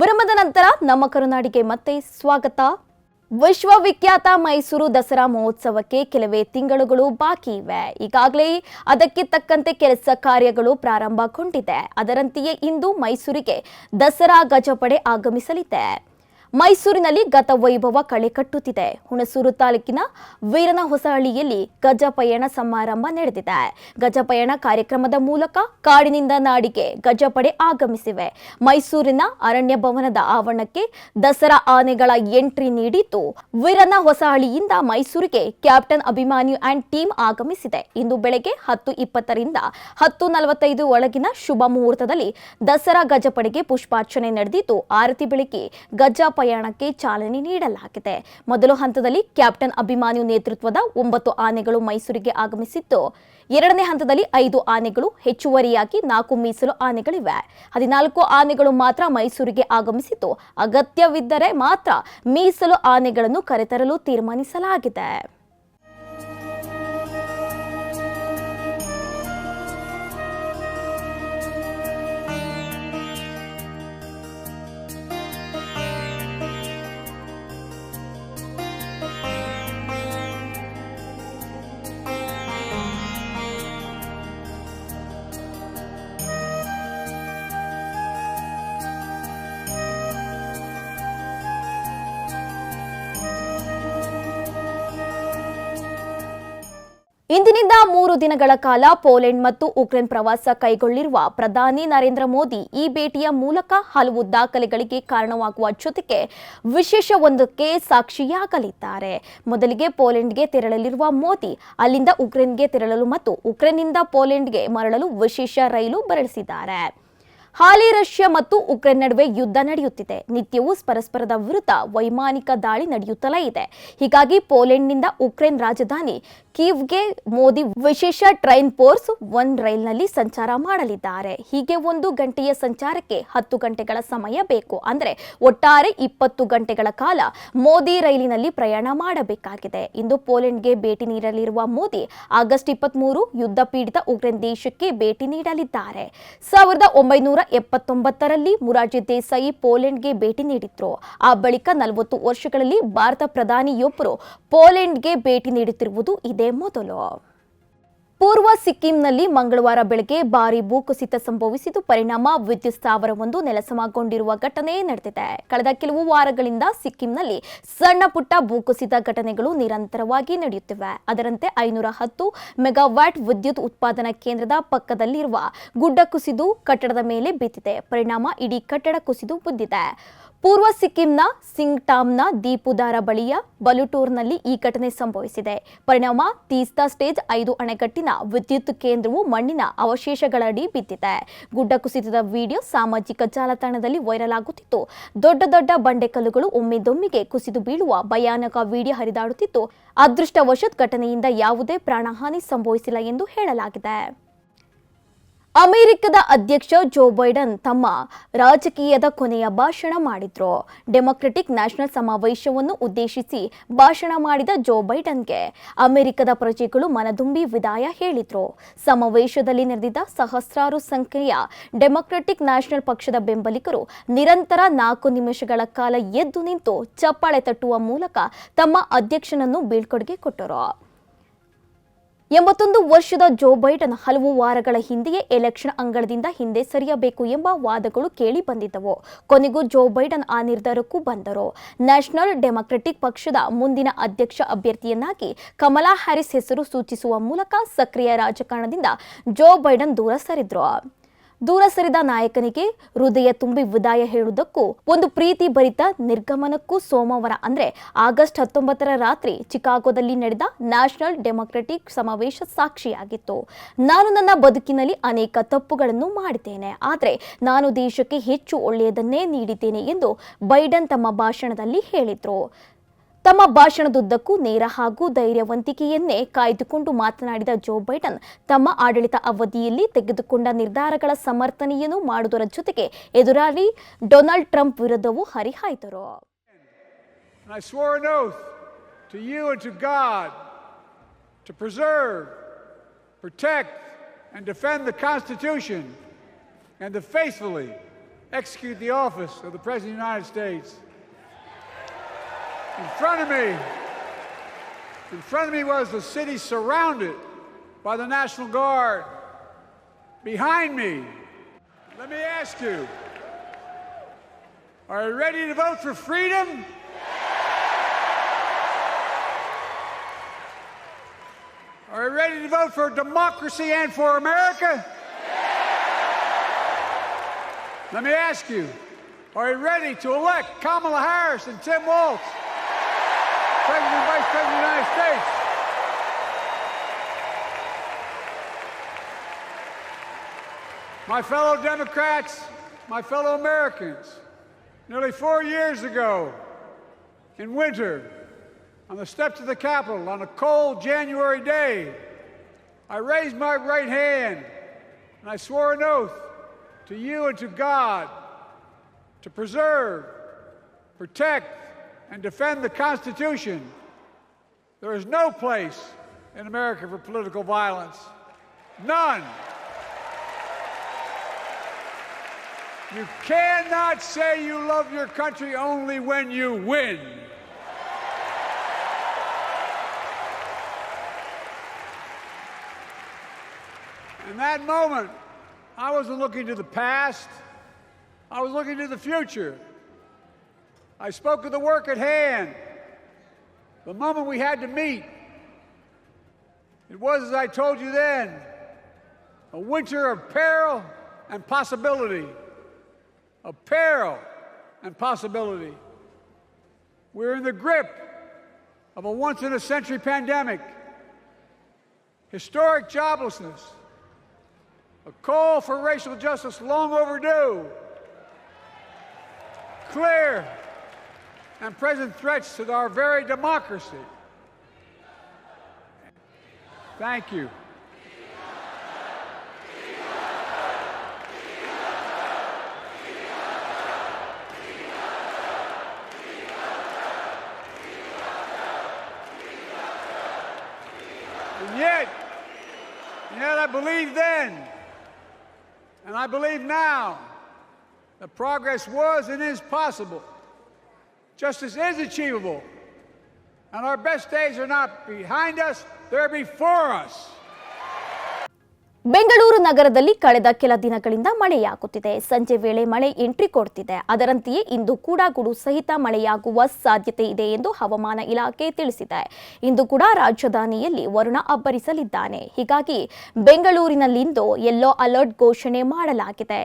ವಿರಾಮದ ನಂತರ ನಮ್ಮ ಕರುನಾಡಿಗೆ ಮತ್ತೆ ಸ್ವಾಗತ. ವಿಶ್ವವಿಖ್ಯಾತ ಮೈಸೂರು ದಸರಾ ಮಹೋತ್ಸವಕ್ಕೆ ಕೆಲವೇ ತಿಂಗಳುಗಳು ಬಾಕಿ ಇವೆ. ಈಗಾಗಲೇ ಅದಕ್ಕೆ ತಕ್ಕಂತೆ ಕೆಲಸ ಕಾರ್ಯಗಳು ಪ್ರಾರಂಭಗೊಂಡಿದೆ. ಅದರಂತೆಯೇ ಇಂದು ಮೈಸೂರಿಗೆ ದಸರಾ ಗಜಪಡೆ ಆಗಮಿಸಲಿದೆ. ಮೈಸೂರಿನಲ್ಲಿ ಗತ ವೈಭವ ಕಳೆ ಕಟ್ಟುತ್ತಿದೆ. ಹುಣಸೂರು ತಾಲೂಕಿನ ವೀರನ ಹೊಸಹಳ್ಳಿಯಲ್ಲಿ ಗಜಪಯಣ ಸಮಾರಂಭ ನಡೆದಿದೆ. ಗಜಪಯಣ ಕಾರ್ಯಕ್ರಮದ ಮೂಲಕ ಕಾಡಿನಿಂದ ನಾಡಿಗೆ ಗಜಪಡೆ ಆಗಮಿಸಿವೆ. ಮೈಸೂರಿನ ಅರಣ್ಯ ಭವನದ ಆವರಣಕ್ಕೆ ದಸರಾ ಆನೆಗಳ ಎಂಟ್ರಿ ನೀಡಿದ್ದು ವೀರನ ಹೊಸಹಳ್ಳಿಯಿಂದ ಮೈಸೂರಿಗೆ ಕ್ಯಾಪ್ಟನ್ ಅಭಿಮಾನಿಯು ಅಂಡ್ ಟೀಮ್ ಆಗಮಿಸಿದೆ. ಇಂದು ಬೆಳಗ್ಗೆ ಹತ್ತು ಇಪ್ಪತ್ತರಿಂದ ಹತ್ತು ನಲವತ್ತೈದು ಒಳಗಿನ ಶುಭ ಮುಹೂರ್ತದಲ್ಲಿ ದಸರಾ ಗಜಪಡೆಗೆ ಪುಷ್ಪಾರ್ಚನೆ ನಡೆದಿದ್ದು, ಆರತಿ ಬೆಳಗ್ಗೆ ಗಜ ಪಯಣಕ್ಕೆ ಚಾಲನೆ ನೀಡಲಾಗಿದೆ. ಮೊದಲ ಹಂತದಲ್ಲಿ ಕ್ಯಾಪ್ಟನ್ ಅಭಿಮಾನಿಯು ನೇತೃತ್ವದ ಒಂಬತ್ತು ಆನೆಗಳು ಮೈಸೂರಿಗೆ ಆಗಮಿಸಿದ್ದು ಎರಡನೇ ಹಂತದಲ್ಲಿ ಐದು ಆನೆಗಳು, ಹೆಚ್ಚುವರಿಯಾಗಿ ನಾಲ್ಕು ಮೀಸಲು ಆನೆಗಳಿವೆ. ಹದಿನಾಲ್ಕು ಆನೆಗಳು ಮಾತ್ರ ಮೈಸೂರಿಗೆ ಆಗಮಿಸಿದ್ದು ಅಗತ್ಯವಿದ್ದರೆ ಮಾತ್ರ ಮೀಸಲು ಆನೆಗಳನ್ನು ಕರೆತರಲು ತೀರ್ಮಾನಿಸಲಾಗಿದೆ. ಇಂದಿನಿಂದ ಮೂರು ದಿನಗಳ ಕಾಲ ಪೋಲೆಂಡ್ ಮತ್ತು ಉಕ್ರೇನ್ ಪ್ರವಾಸ ಕೈಗೊಳ್ಳಿರುವ ಪ್ರಧಾನಿ ನರೇಂದ್ರ ಮೋದಿ ಈ ಭೇಟಿಯ ಮೂಲಕ ಹಲವು ದಾಖಲೆಗಳಿಗೆ ಕಾರಣವಾಗುವ ಜೊತೆಗೆ ವಿಶೇಷವೊಂದಕ್ಕೆ ಸಾಕ್ಷಿಯಾಗಲಿದ್ದಾರೆ. ಮೊದಲಿಗೆ ಪೋಲೆಂಡ್ಗೆ ತೆರಳಲಿರುವ ಮೋದಿ ಅಲ್ಲಿಂದ ಉಕ್ರೇನ್ಗೆ ತೆರಳಲು ಮತ್ತು ಉಕ್ರೇನ್ನಿಂದ ಪೋಲೆಂಡ್ಗೆ ಮರಳಲು ವಿಶೇಷ ರೈಲು ಬರಳಿಸಿದ್ದಾರೆ ಹಾಲಿ ರಷ್ಯಾ ಮತ್ತು ಉಕ್ರೇನ್ ನಡುವೆ ಯುದ್ಧ ನಡೆಯುತ್ತಿದೆ. ನಿತ್ಯವೂ ಪರಸ್ಪರದ ವಿರುದ್ಧ ವೈಮಾನಿಕ ದಾಳಿ ನಡೆಯುತ್ತಲೇ ಇದೆ. ಹೀಗಾಗಿ ಪೋಲೆಂಡ್ನಿಂದ ಉಕ್ರೇನ್ ರಾಜಧಾನಿ ಕೀವ್ಗೆ ಮೋದಿ ವಿಶೇಷ ಟ್ರೈನ್ ಫೋರ್ಸ್ ಒನ್ ರೈಲ್ನಲ್ಲಿ ಸಂಚಾರ ಮಾಡಲಿದ್ದಾರೆ. ಹೀಗೆ ಒಂದು ಗಂಟೆಯ ಸಂಚಾರಕ್ಕೆ ಹತ್ತು ಗಂಟೆಗಳ ಸಮಯ ಬೇಕು. ಅಂದರೆ ಒಟ್ಟಾರೆ ಇಪ್ಪತ್ತು ಗಂಟೆಗಳ ಕಾಲ ಮೋದಿ ರೈಲಿನಲ್ಲಿ ಪ್ರಯಾಣ ಮಾಡಬೇಕಾಗಿದೆ. ಇಂದು ಪೋಲೆಂಡ್ಗೆ ಭೇಟಿ ನೀಡಲಿರುವ ಮೋದಿ ಆಗಸ್ಟ್ ಇಪ್ಪತ್ಮೂರು ಯುದ್ಧ ಪೀಡಿತ ಉಕ್ರೇನ್ ದೇಶಕ್ಕೆ ಭೇಟಿ ನೀಡಲಿದ್ದಾರೆ. ಸಾವಿರದ ಒಂಬೈನೂರ ಎಪ್ಪತ್ತೊಂಬತ್ತರಲ್ಲಿ ಮುರಾರ್ಜಿ ದೇಸಾಯಿ ಪೋಲೆಂಡ್ಗೆ ಭೇಟಿ ನೀಡಿದ್ರು. ಆ ಬಳಿಕ ನಲವತ್ತು ವರ್ಷಗಳಲ್ಲಿ ಭಾರತ ಪ್ರಧಾನಿಯೊಬ್ಬರು ಪೋಲೆಂಡ್ಗೆ ಭೇಟಿ ನೀಡುತ್ತಿರುವುದು ಇದೇ ಮೊದಲು. ಪೂರ್ವ ಸಿಕ್ಕಿಂನಲ್ಲಿ ಮಂಗಳವಾರ ಬೆಳಗ್ಗೆ ಭಾರಿ ಭೂಕುಸಿತ ಸಂಭವಿಸಿದ್ದು ಪರಿಣಾಮ ವಿದ್ಯುತ್ ಸ್ಥಾವರವೊಂದು ನೆಲಸಮಗೊಂಡಿರುವ ಘಟನೆ ನಡೆದಿದೆ. ಕಳೆದ ಕೆಲವು ವಾರಗಳಿಂದ ಸಿಕ್ಕಿಂನಲ್ಲಿ ಸಣ್ಣ ಪುಟ್ಟ ಭೂಕುಸಿತ ಘಟನೆಗಳು ನಿರಂತರವಾಗಿ ನಡೆಯುತ್ತಿವೆ. ಅದರಂತೆ ಐನೂರ ಹತ್ತು ಮೆಗಾವ್ಯಾಟ್ ವಿದ್ಯುತ್ ಉತ್ಪಾದನಾ ಕೇಂದ್ರದ ಪಕ್ಕದಲ್ಲಿರುವ ಗುಡ್ಡ ಕುಸಿದು ಕಟ್ಟಡದ ಮೇಲೆ ಬಿದ್ದಿದೆ. ಪರಿಣಾಮ ಇಡೀ ಕಟ್ಟಡ ಕುಸಿದು ಬಿದ್ದಿದೆ. ಪೂರ್ವ ಸಿಕ್ಕಿಂನ ಸಿಂಗ್ಟಾಮ್ನ ದೀಪುದಾರ ಬಳಿಯ ಬಲುಟೂರ್ನಲ್ಲಿ ಈ ಘಟನೆ ಸಂಭವಿಸಿದೆ. ಪರಿಣಾಮ ತೀಸ್ತಾ ಸ್ಟೇಜ್ ಐದು ಅಣೆಕಟ್ಟಿನ ವಿದ್ಯುತ್ ಕೇಂದ್ರವು ಮಣ್ಣಿನ ಅವಶೇಷಗಳಡಿ ಬಿದ್ದಿದೆ. ಗುಡ್ಡ ಕುಸಿತದ ವಿಡಿಯೋ ಸಾಮಾಜಿಕ ಜಾಲತಾಣದಲ್ಲಿ ವೈರಲ್ ಆಗುತ್ತಿತ್ತು ದೊಡ್ಡ ದೊಡ್ಡ ಬಂಡೆಕಲ್ಲುಗಳು ಒಮ್ಮೆದೊಮ್ಮೆಗೆ ಕುಸಿದು ಬೀಳುವ ಭಯಾನಕ ವಿಡಿಯೋ ಹರಿದಾಡುತ್ತಿತ್ತು. ಅದೃಷ್ಟವಶತ್ ಘಟನೆಯಿಂದ ಯಾವುದೇ ಪ್ರಾಣಹಾನಿ ಸಂಭವಿಸಿಲ್ಲ ಎಂದು ಹೇಳಲಾಗಿದೆ. ಅಮೆರಿಕದ ಅಧ್ಯಕ್ಷ ಜೋ ಬೈಡನ್ ತಮ್ಮ ರಾಜಕೀಯದ ಕೊನೆಯ ಭಾಷಣ ಮಾಡಿದ್ರು. ಡೆಮೊಕ್ರೆಟಿಕ್ ನ್ಯಾಷನಲ್ ಸಮಾವೇಶವನ್ನು ಉದ್ದೇಶಿಸಿ ಭಾಷಣ ಮಾಡಿದ ಜೋ ಬೈಡನ್ಗೆ ಅಮೆರಿಕದ ಪ್ರಜೆಗಳು ಮನದುಂಬಿ ವಿದಾಯ ಹೇಳಿದ್ರು. ಸಮಾವೇಶದಲ್ಲಿ ನೆರೆದಿದ್ದ ಸಹಸ್ರಾರು ಸಂಖ್ಯೆಯ ಡೆಮೊಕ್ರೆಟಿಕ್ ನ್ಯಾಷನಲ್ ಪಕ್ಷದ ಬೆಂಬಲಿಗರು ನಿರಂತರ ನಾಲ್ಕು ನಿಮಿಷಗಳ ಕಾಲ ಎದ್ದು ನಿಂತು ಚಪ್ಪಾಳೆ ತಟ್ಟುವ ಮೂಲಕ ತಮ್ಮ ಅಧ್ಯಕ್ಷನನ್ನು ಬೀಳ್ಕೊಡುಗೆ ಕೊಟ್ಟರು. ಎಂಬತ್ತೊಂದು ವರ್ಷದ ಜೋ ಬೈಡನ್ ಹಲವು ವಾರಗಳ ಹಿಂದೆಯೇ ಎಲೆಕ್ಷನ್ ಅಂಗಳದಿಂದ ಹಿಂದೆ ಸರಿಯಬೇಕು ಎಂಬ ವಾದಗಳು ಕೇಳಿ ಬಂದಿದ್ದವು. ಕೊನೆಗೂ ಜೋ ಬೈಡನ್ ಆ ನಿರ್ಧಾರಕ್ಕೂ ಬಂದರು. ನ್ಯಾಷನಲ್ ಡೆಮಾಕ್ರೆಟಿಕ್ ಪಕ್ಷದ ಮುಂದಿನ ಅಧ್ಯಕ್ಷ ಅಭ್ಯರ್ಥಿಯನ್ನಾಗಿ ಕಮಲಾ ಹ್ಯಾರಿಸ್ ಹೆಸರು ಸೂಚಿಸುವ ಮೂಲಕ ಸಕ್ರಿಯ ರಾಜಕಾರಣದಿಂದ ಜೋ ಬೈಡನ್ ದೂರ ಸರಿದ್ರು. ದೂರ ಸರಿದ ನಾಯಕನಿಗೆ ಹೃದಯ ತುಂಬಿ ವಿದಾಯ ಹೇಳುವುದಕ್ಕೂ ಒಂದು ಪ್ರೀತಿ ಭರಿತ ನಿರ್ಗಮನಕ್ಕೂ ಸೋಮವಾರ, ಅಂದ್ರೆ ಆಗಸ್ಟ್ ಹತ್ತೊಂಬತ್ತರ ರಾತ್ರಿ ಚಿಕಾಗೋದಲ್ಲಿ ನಡೆದ ನ್ಯಾಷನಲ್ ಡೆಮೊಕ್ರೆಟಿಕ್ ಸಮಾವೇಶ ಸಾಕ್ಷಿಯಾಗಿತ್ತು. ನಾನು ನನ್ನ ಬದುಕಿನಲ್ಲಿ ಅನೇಕ ತಪ್ಪುಗಳನ್ನು ಮಾಡಿದ್ದೇನೆ, ಆದರೆ ನಾನು ದೇಶಕ್ಕೆ ಹೆಚ್ಚು ಒಳ್ಳೆಯದನ್ನೇ ನೀಡಿದ್ದೇನೆ ಎಂದು ಬೈಡನ್ ತಮ್ಮ ಭಾಷಣದಲ್ಲಿ ಹೇಳಿದ್ರು. ತಮ್ಮ ಭಾಷಣದುದ್ದಕ್ಕೂ ನೇರ ಹಾಗೂ ಧೈರ್ಯವಂತಿಕೆಯನ್ನೇ ಕಾಯ್ದುಕೊಂಡು ಮಾತನಾಡಿದ ಜೋ ಬೈಡನ್ ತಮ್ಮ ಆಡಳಿತ ಅವಧಿಯಲ್ಲಿ ತೆಗೆದುಕೊಂಡ ನಿರ್ಧಾರಗಳ ಸಮರ್ಥನೆಯನ್ನು ಮಾಡುವುದರ ಜೊತೆಗೆ ಎದುರಾಳಿ ಡೊನಾಲ್ಡ್ ಟ್ರಂಪ್ ವಿರುದ್ಧವೂ ಹರಿಹಾಯ್ದರು And to faithfully execute the office of the President of the United States. In front of me, in front of me was the city surrounded by the National Guard. Behind me, let me ask you, are you ready to vote for freedom? Are you ready to vote for democracy and for America? Let me ask you, are you ready to elect Kamala Harris and Tim Walz, President and Vice President of the United States? My fellow Democrats, my fellow Americans, nearly four years ago, in winter, on the steps of the Capitol on a cold January day, I raised my right hand and I swore an oath to you and to God to preserve, protect, and defend the Constitution. There is no place in America for political violence. None. You cannot say you love your country only when you win. In that moment, I wasn't looking to the past, I was looking to the future. I spoke of the work at hand, the moment we had to meet. It was, as I told you then, a winter of peril and possibility. Of peril and possibility. We're in the grip of a once in a century pandemic, historic joblessness, a call for racial justice long overdue, clear and present threats to our very democracy. Thank you. And yet, yet I believe then, and I believe now, that progress was and is possible. Justice is achievable. And our best days are not behind us, they're before us. Bengaluru ನಗರದಲ್ಲಿ ಕಳೆದ ಕೆಲ ದಿನಗಳಿಂದ ಮಳೆಯಾಗುತ್ತಿದೆ. ಸಂಜೆ ವೇಳೆ ಮಳೆ entry ಕೊಡ್ತಿದೆ. ಅದರಂತೆಯೇ ಇಂದು ಕೂಡ ಗುಡು ಸಹಿತ ಮಳೆಯಾಗುವ ಸಾಧ್ಯತೆ ಇದೆ ಎಂದು ಹವಾಮಾನ ಇಲಾಖೆ ತಿಳಿಸಿದೆ. ಇಂದು ಕೂಡ ರಾಜಧಾನಿಯಲ್ಲಿ ವರುಣ ಅಬ್ಬರಿಸಲಿದ್ದಾನೆ. ಹೀಗಾಗಿ ಬೆಂಗಳೂರಿನಲ್ಲಿಂದು ಯೆಲ್ಲೋ ಅಲರ್ಟ್ ಘೋಷಣೆ ಮಾಡಲಾಗಿದೆ.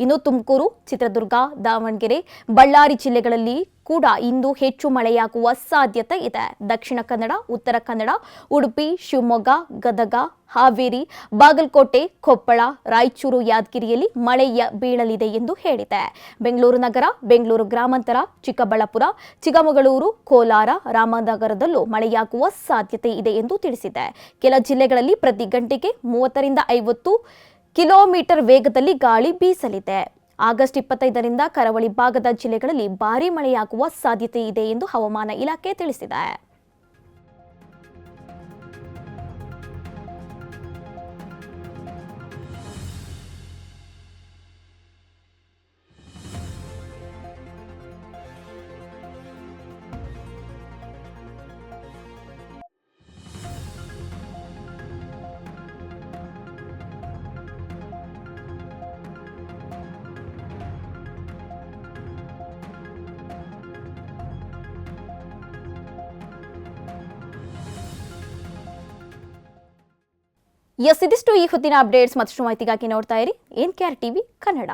ಇನ್ನು ತುಮಕೂರು, ಚಿತ್ರದುರ್ಗ, ದಾವಣಗೆರೆ, ಬಳ್ಳಾರಿ ಜಿಲ್ಲೆಗಳಲ್ಲಿ ಕೂಡ ಇಂದು ಹೆಚ್ಚು ಮಳೆಯಾಗುವ ಸಾಧ್ಯತೆ ಇದೆ. ದಕ್ಷಿಣ ಕನ್ನಡ, ಉತ್ತರ ಕನ್ನಡ, ಉಡುಪಿ, ಶಿವಮೊಗ್ಗ, ಗದಗ, ಹಾವೇರಿ, ಬಾಗಲಕೋಟೆ, ಕೊಪ್ಪಳ, ರಾಯಚೂರು, ಯಾದಗಿರಿಯಲ್ಲಿ ಮಳೆಯ ಬೀಳಲಿದೆ ಎಂದು ಹೇಳಿದೆ. ಬೆಂಗಳೂರು ನಗರ, ಬೆಂಗಳೂರು ಗ್ರಾಮಾಂತರ, ಚಿಕ್ಕಬಳ್ಳಾಪುರ, ಚಿಕ್ಕಮಗಳೂರು, ಕೋಲಾರ, ರಾಮನಗರದಲ್ಲೂ ಮಳೆಯಾಗುವ ಸಾಧ್ಯತೆ ಇದೆ ಎಂದು ತಿಳಿಸಿದೆ. ಕೆಲ ಜಿಲ್ಲೆಗಳಲ್ಲಿ ಪ್ರತಿ ಗಂಟೆಗೆ ಮೂವತ್ತರಿಂದ ಐವತ್ತು ಕಿಲೋಮೀಟರ್ ವೇಗದಲ್ಲಿ ಗಾಳಿ ಬೀಸಲಿದೆ. ಆಗಸ್ಟ್ ಇಪ್ಪತ್ತೈದರಿಂದ ಕರಾವಳಿ ಭಾಗದ ಜಿಲ್ಲೆಗಳಲ್ಲಿ ಭಾರೀ ಮಳೆಯಾಗುವ ಸಾಧ್ಯತೆ ಇದೆ ಎಂದು ಹವಾಮಾನ ಇಲಾಖೆ ತಿಳಿಸಿದೆ. ಎಸ್ ಇದಿಷ್ಟು ಈ ಹೊತ್ತಿನ ಅಪ್ಡೇಟ್ಸ್ ಮತ್ತಷ್ಟು ಮಾಹಿತಿಗಾಗಿ ನೋಡ್ತಾ ಇರಿ. ಏನ್ ಆರ್ ಟಿವಿ ಕನ್ನಡ.